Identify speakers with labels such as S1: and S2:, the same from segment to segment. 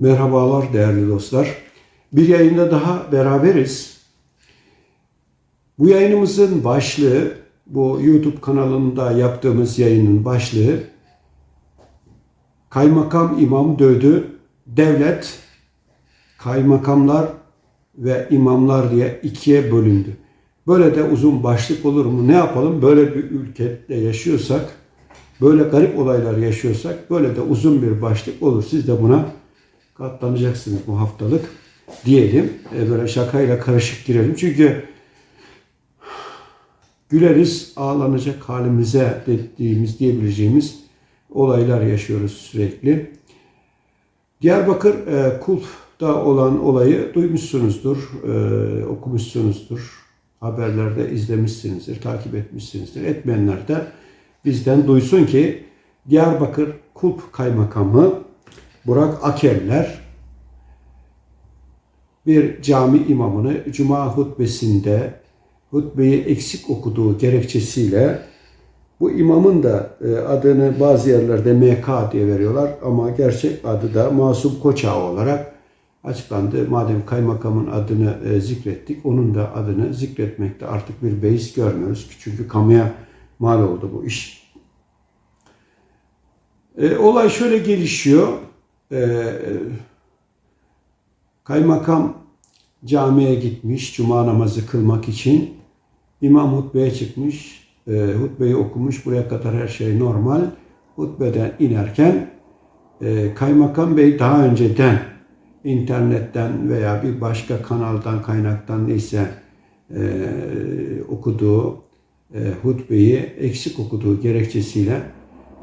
S1: Merhabalar değerli dostlar. Bir yayında daha beraberiz. Bu yayınımızın başlığı, bu YouTube kanalında yaptığımız yayının başlığı Kaymakam imam dövdü, devlet kaymakamlar ve imamlar diye ikiye bölündü. Böyle de uzun başlık olur mu? Ne yapalım? Böyle bir ülkede yaşıyorsak, böyle garip olaylar yaşıyorsak böyle de uzun bir başlık olur. Siz de buna katlanacaksınız bu haftalık diyelim. E, böyle şakayla karışık girelim. Çünkü güleriz ağlanacak halimize dediğimiz diyebileceğimiz olaylar yaşıyoruz sürekli. Diyarbakır e, Kulp'ta olan olayı duymuşsunuzdur, e, okumuşsunuzdur. Haberlerde izlemişsinizdir, takip etmişsinizdir. Etmeyenler de bizden duysun ki Diyarbakır Kulp Kaymakamı Burak Akerler bir cami imamını cuma hutbesinde hutbeyi eksik okuduğu gerekçesiyle bu imamın da e, adını bazı yerlerde MK diye veriyorlar ama gerçek adı da Masum Koçağı olarak açıklandı. Madem kaymakamın adını e, zikrettik, onun da adını zikretmekte artık bir beis görmüyoruz. Çünkü kamuya mal oldu bu iş. E, olay şöyle gelişiyor. E, kaymakam camiye gitmiş cuma namazı kılmak için. İmam hutbeye çıkmış. E, hutbeyi okumuş. Buraya kadar her şey normal. Hutbeden inerken e, kaymakam bey daha önceden internetten veya bir başka kanaldan kaynaktan neyse e, okuduğu e, hutbeyi eksik okuduğu gerekçesiyle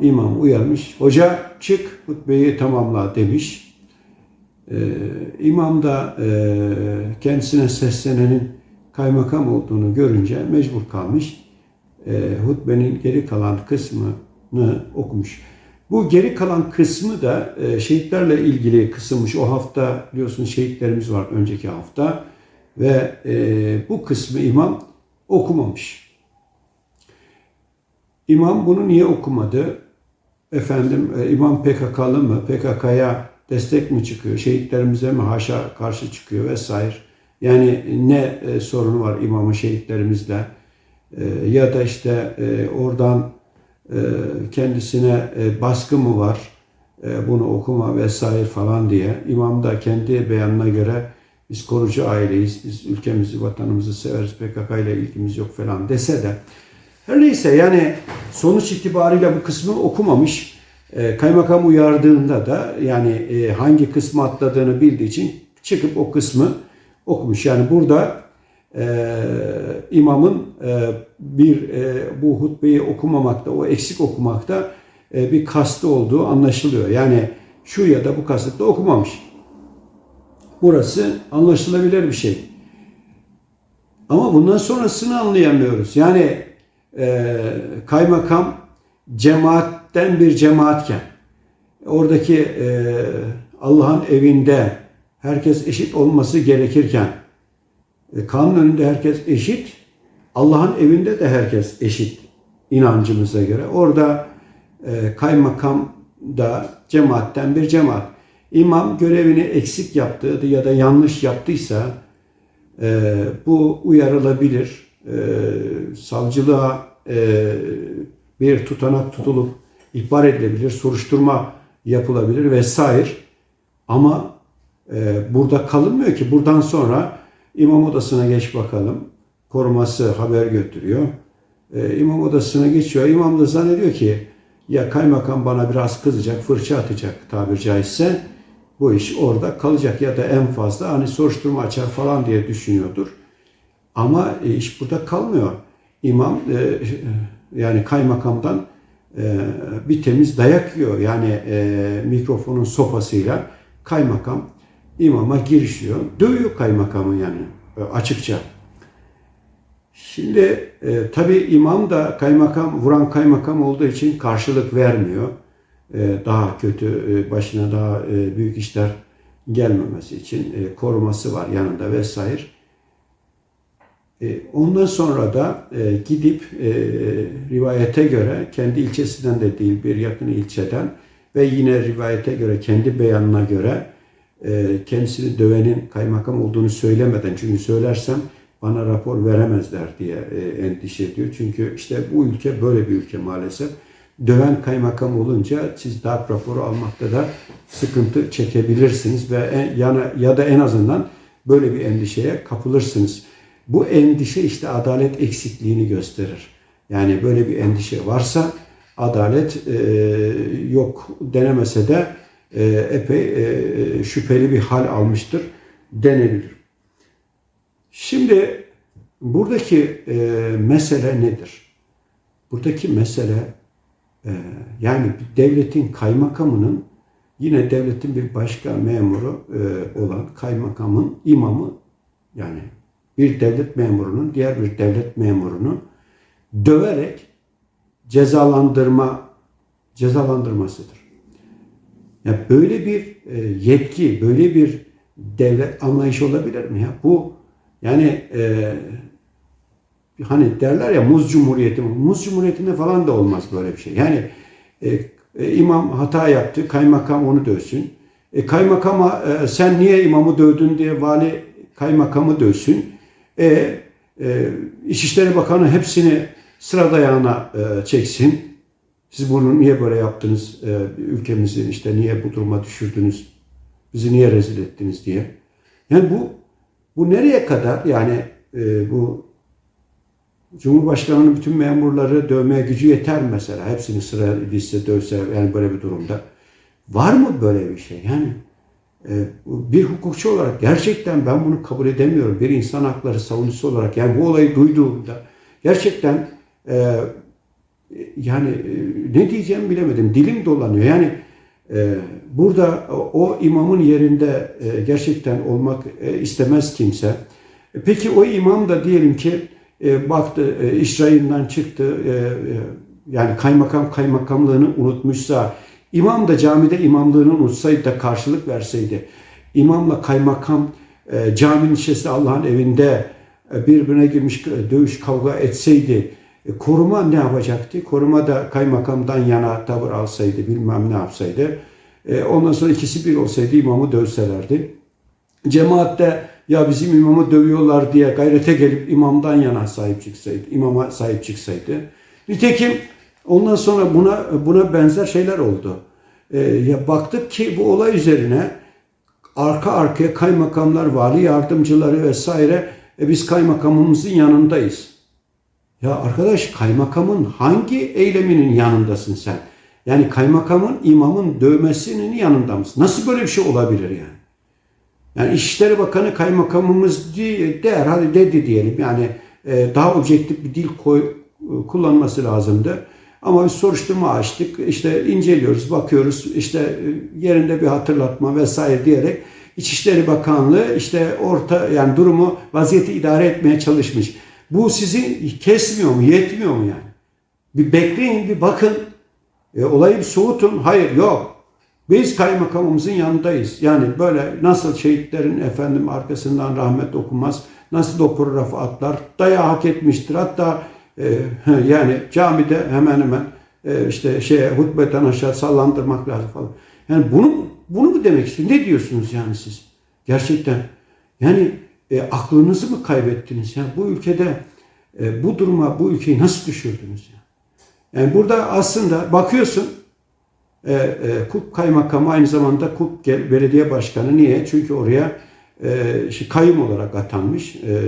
S1: imam uyarmış. Hoca çık hutbeyi tamamla demiş. Ee, imam da e, kendisine seslenenin kaymakam olduğunu görünce mecbur kalmış. E, hutbenin geri kalan kısmını okumuş. Bu geri kalan kısmı da e, şehitlerle ilgili kısılmış. O hafta biliyorsunuz şehitlerimiz var önceki hafta. Ve e, bu kısmı imam okumamış. İmam bunu niye okumadı? Efendim e, imam PKK'lı mı? PKK'ya destek mi çıkıyor? Şehitlerimize mi haşa karşı çıkıyor vesaire. Yani ne e, sorunu var imamın şehitlerimizle? E, ya da işte e, oradan e, kendisine e, baskı mı var? E, bunu okuma vesaire falan diye. İmam da kendi beyanına göre biz korucu aileyiz, biz ülkemizi, vatanımızı severiz, PKK ile ilgimiz yok falan dese de her neyse yani sonuç itibariyle bu kısmı okumamış. E, kaymakam uyardığında da yani e, hangi kısmı atladığını bildiği için çıkıp o kısmı okumuş. Yani burada e, imamın e, bir e, bu hutbeyi okumamakta, o eksik okumakta e, bir kastı olduğu anlaşılıyor. Yani şu ya da bu kasıtla okumamış. Burası anlaşılabilir bir şey. Ama bundan sonrasını anlayamıyoruz. Yani e, kaymakam cemaatten bir cemaatken oradaki e, Allah'ın evinde herkes eşit olması gerekirken e, kanun önünde herkes eşit Allah'ın evinde de herkes eşit inancımıza göre. Orada e, kaymakam da cemaatten bir cemaat. İmam görevini eksik yaptığı ya da yanlış yaptıysa e, bu uyarılabilir. E, savcılığa e, bir tutanak tutulup ihbar edilebilir, soruşturma yapılabilir vesaire. Ama e, burada kalınmıyor ki. Buradan sonra imam odasına geç bakalım. Koruması haber götürüyor. E, imam odasına geçiyor. İmam da zannediyor ki ya kaymakam bana biraz kızacak, fırça atacak tabir caizse bu iş orada kalacak ya da en fazla hani soruşturma açar falan diye düşünüyordur. Ama e, iş burada kalmıyor. İmam e, yani kaymakamdan e, bir temiz dayak yiyor. Yani e, mikrofonun sopasıyla kaymakam imama girişiyor. Dövüyor kaymakamı yani e, açıkça. Şimdi e, tabi imam da kaymakam, vuran kaymakam olduğu için karşılık vermiyor. E, daha kötü, e, başına daha e, büyük işler gelmemesi için e, koruması var yanında vesaire. E, ondan sonra da e, gidip e, rivayete göre kendi ilçesinden de değil bir yakın ilçeden ve yine rivayete göre kendi beyanına göre kendisini dövenin kaymakam olduğunu söylemeden çünkü söylersem bana rapor veremezler diye endişe ediyor. Çünkü işte bu ülke böyle bir ülke maalesef. Döven kaymakam olunca siz darp raporu almakta da sıkıntı çekebilirsiniz ve en, yana, ya da en azından böyle bir endişeye kapılırsınız. Bu endişe işte adalet eksikliğini gösterir. Yani böyle bir endişe varsa adalet e, yok denemese de e, epey e, şüpheli bir hal almıştır denilir. Şimdi buradaki e, mesele nedir? Buradaki mesele e, yani devletin kaymakamının yine devletin bir başka memuru e, olan kaymakamın imamı yani bir devlet memurunun diğer bir devlet memurunu döverek cezalandırma cezalandırmasıdır. Ya böyle bir e, yetki, böyle bir devlet anlayışı olabilir mi ya? Bu yani e, hani derler ya muz cumhuriyeti, muz cumhuriyetinde falan da olmaz böyle bir şey. Yani e, e, imam hata yaptı, kaymakam onu dövsün. E, kaymakama e, sen niye imamı dövdün diye vali kaymakamı dövsün. E, e, İçişleri Bakanı hepsini sıra dayağına e, çeksin. Siz bunu niye böyle yaptınız? E, ülkemizi işte niye bu duruma düşürdünüz? Bizi niye rezil ettiniz diye. Yani bu bu nereye kadar? Yani e, bu Cumhurbaşkanı'nın bütün memurları dövmeye gücü yeter mesela. Hepsini sıra dizse dövse yani böyle bir durumda. Var mı böyle bir şey? Yani bir hukukçu olarak gerçekten ben bunu kabul edemiyorum. Bir insan hakları savunucusu olarak yani bu olayı duyduğumda gerçekten e, yani e, ne diyeceğimi bilemedim. Dilim dolanıyor. Yani e, burada o imamın yerinde gerçekten olmak istemez kimse. Peki o imam da diyelim ki baktı e, çıktı yani kaymakam kaymakamlığını unutmuşsa imam da camide imamlığını unutsaydı da karşılık verseydi imamla kaymakam e, caminin içerisinde Allah'ın evinde e, birbirine girmiş e, dövüş kavga etseydi e, koruma ne yapacaktı? Koruma da kaymakamdan yana tavır alsaydı bilmem ne yapsaydı. E, ondan sonra ikisi bir olsaydı imamı dövselerdi. Cemaatte ya bizim imamı dövüyorlar diye gayrete gelip imamdan yana sahip çıksaydı, imama sahip çıksaydı. Nitekim ondan sonra buna buna benzer şeyler oldu. E, baktık ki bu olay üzerine arka arkaya kaymakamlar, vali yardımcıları vesaire e, biz kaymakamımızın yanındayız. Ya arkadaş kaymakamın hangi eyleminin yanındasın sen? Yani kaymakamın imamın dövmesinin yanında mısın? Nasıl böyle bir şey olabilir yani? Yani İçişleri Bakanı kaymakamımız der, hadi dedi diyelim. Yani e, daha objektif bir dil koy, kullanması lazımdı. Ama biz soruşturma açtık, işte inceliyoruz, bakıyoruz, işte e, yerinde bir hatırlatma vesaire diyerek İçişleri Bakanlığı işte orta yani durumu vaziyeti idare etmeye çalışmış. Bu sizi kesmiyor mu, yetmiyor mu yani? Bir bekleyin, bir bakın. E, olayı bir soğutun. Hayır, yok. Biz kaymakamımızın yanındayız. Yani böyle nasıl şehitlerin efendim arkasından rahmet okunmaz, nasıl o paragrafı atlar, dayağı hak etmiştir. Hatta yani camide hemen hemen e, işte şey hutbeden aşağı sallandırmak lazım falan. Yani bunu bunu mu demek istiyor? Ne diyorsunuz yani siz? Gerçekten yani e, aklınızı mı kaybettiniz? Yani bu ülkede e, bu duruma bu ülkeyi nasıl düşürdünüz? Yani, yani burada aslında bakıyorsun e, e, KUP kaymakamı aynı zamanda KUP belediye başkanı. Niye? Çünkü oraya işte kayyum olarak atanmış. E,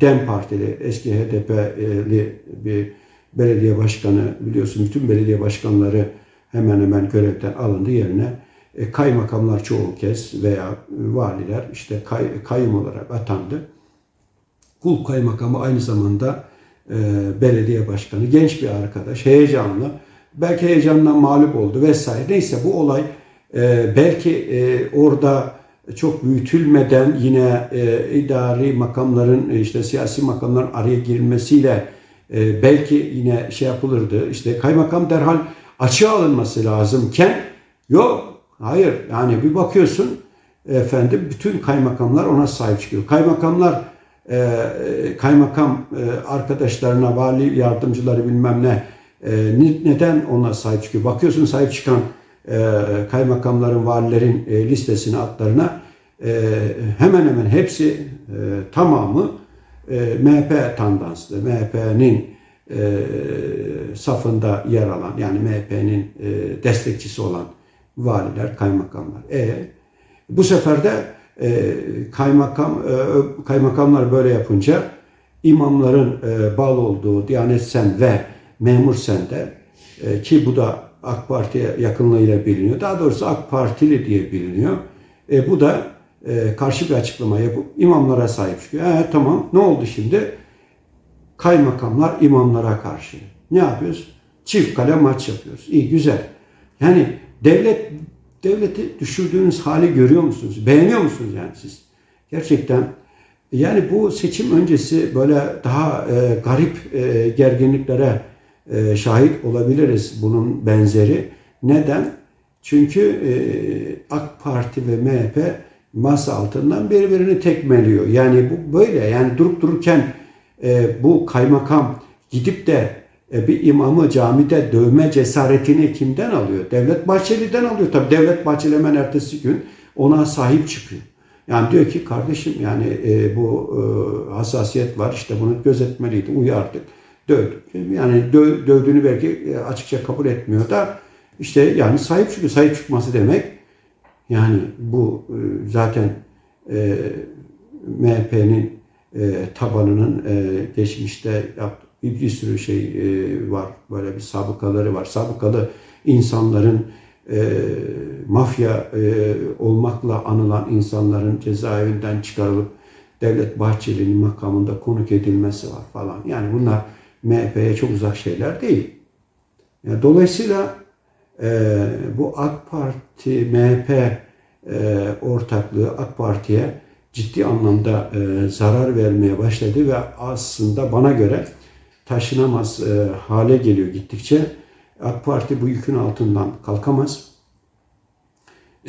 S1: DEM Partili, eski HDP'li bir belediye başkanı biliyorsun bütün belediye başkanları hemen hemen görevden alındı yerine e, kaymakamlar çoğu kez veya valiler işte kay, kayyum olarak atandı. Kul kaymakamı aynı zamanda e, belediye başkanı, genç bir arkadaş, heyecanlı. Belki heyecandan mağlup oldu vesaire. Neyse bu olay e, belki e, orada çok büyütülmeden yine e, idari makamların e, işte siyasi makamların araya girilmesiyle e, belki yine şey yapılırdı. İşte kaymakam derhal açığa alınması lazımken yok hayır yani bir bakıyorsun efendim bütün kaymakamlar ona sahip çıkıyor. Kaymakamlar e, kaymakam e, arkadaşlarına, vali yardımcıları bilmem ne e, neden ona sahip çıkıyor? Bakıyorsun sahip çıkan e, kaymakamların, valilerin e, listesine, adlarına e, hemen hemen hepsi e, tamamı e, MHP tandanslı. MHP'nin e, safında yer alan yani MHP'nin e, destekçisi olan valiler, kaymakamlar. E, bu sefer de e, kaymakam e, kaymakamlar böyle yapınca imamların e, bağlı olduğu Diyanet Sen ve Memur Sen'de e, ki bu da AK Parti'ye yakınlığıyla biliniyor. Daha doğrusu AK Partili diye biliniyor. E, bu da e, karşı bir açıklama yapıp imamlara sahip çıkıyor. E, tamam ne oldu şimdi? Kaymakamlar imamlara karşı. Ne yapıyoruz? Çift kale maç yapıyoruz. İyi güzel. Yani devlet devleti düşürdüğünüz hali görüyor musunuz? Beğeniyor musunuz yani siz? Gerçekten yani bu seçim öncesi böyle daha e, garip e, gerginliklere e, şahit olabiliriz bunun benzeri. Neden? Çünkü e, AK Parti ve MHP masa altından birbirini tekmeliyor. Yani bu böyle yani durup dururken e, bu kaymakam gidip de bir imamı camide dövme cesaretini kimden alıyor? Devlet Bahçeli'den alıyor. Tabii Devlet Bahçeli hemen ertesi gün ona sahip çıkıyor. Yani diyor ki kardeşim yani e, bu e, hassasiyet var işte bunu gözetmeliydi uyardık dövdük. Yani dö, dövdüğünü belki e, açıkça kabul etmiyor da işte yani sahip çıkıyor. Sahip çıkması demek yani bu e, zaten e, MHP'nin e, tabanının e, geçmişte yaptığı bir sürü şey e, var. Böyle bir sabıkaları var. Sabıkalı insanların e, mafya e, olmakla anılan insanların cezaevinden çıkarılıp Devlet Bahçeli'nin makamında konuk edilmesi var falan. Yani bunlar MHP'ye çok uzak şeyler değil. Yani dolayısıyla e, bu AK Parti, MHP e, ortaklığı AK Parti'ye ciddi anlamda e, zarar vermeye başladı ve aslında bana göre taşınamaz e, hale geliyor gittikçe. AK Parti bu yükün altından kalkamaz.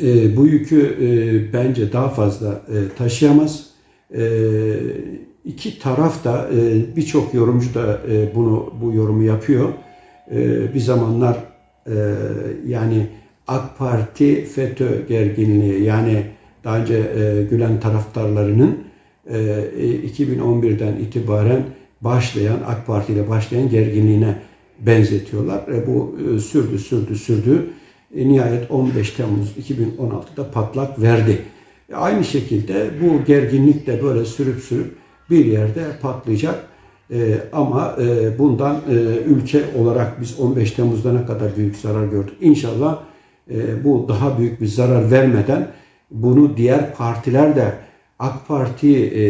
S1: E, bu yükü e, bence daha fazla e, taşıyamaz. E, iki taraf da e, birçok yorumcu da e, bunu bu yorumu yapıyor. E, bir zamanlar yani AK Parti FETÖ gerginliği yani daha önce e, Gülen taraftarlarının e, 2011'den itibaren başlayan AK Parti ile başlayan gerginliğine benzetiyorlar. Bu sürdü sürdü sürdü. Nihayet 15 Temmuz 2016'da patlak verdi. Aynı şekilde bu gerginlik de böyle sürüp sürüp bir yerde patlayacak. E, ama e, bundan e, ülke olarak biz 15 Temmuz'da ne kadar büyük zarar gördük. İnşallah e, bu daha büyük bir zarar vermeden bunu diğer partiler de AK Parti e,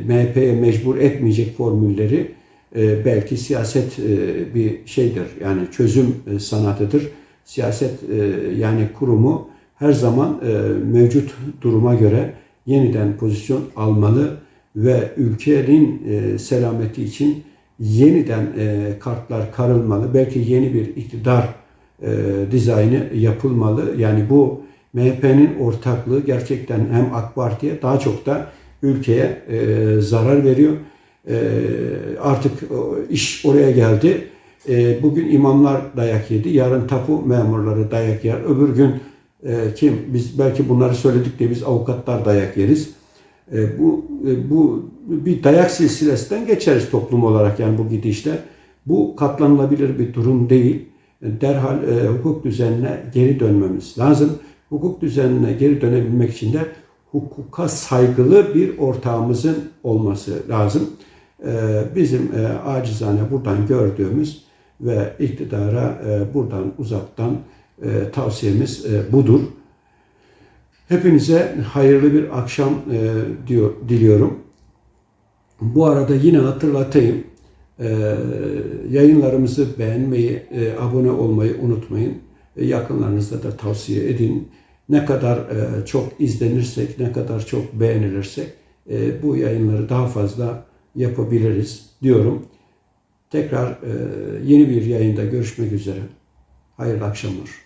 S1: MHP'ye mecbur etmeyecek formülleri e, belki siyaset e, bir şeydir. Yani çözüm e, sanatıdır. Siyaset e, yani kurumu her zaman e, mevcut duruma göre yeniden pozisyon almalı ve ülkenin e, selameti için yeniden e, kartlar karılmalı. Belki yeni bir iktidar e, dizaynı yapılmalı. Yani bu MHP'nin ortaklığı gerçekten hem AK Parti'ye daha çok da ülkeye e, zarar veriyor. E, artık iş oraya geldi. E, bugün imamlar dayak yedi, yarın tapu memurları dayak yer, öbür gün e, kim? Biz belki bunları söyledik diye biz avukatlar dayak yeriz. E, bu e, bu bir dayak silsilesinden geçeriz toplum olarak yani bu gidişle. Bu katlanılabilir bir durum değil. E, derhal e, hukuk düzenine geri dönmemiz lazım. Hukuk düzenine geri dönebilmek için de hukuka saygılı bir ortağımızın olması lazım. E, bizim e, acizane buradan gördüğümüz ve iktidara e, buradan uzaktan e, tavsiyemiz e, budur. Hepinize hayırlı bir akşam e, diyor diliyorum. Bu arada yine hatırlatayım. E, yayınlarımızı beğenmeyi, e, abone olmayı unutmayın. E, yakınlarınızda da tavsiye edin. Ne kadar e, çok izlenirsek, ne kadar çok beğenilirsek e, bu yayınları daha fazla yapabiliriz diyorum. Tekrar e, yeni bir yayında görüşmek üzere. Hayırlı akşamlar.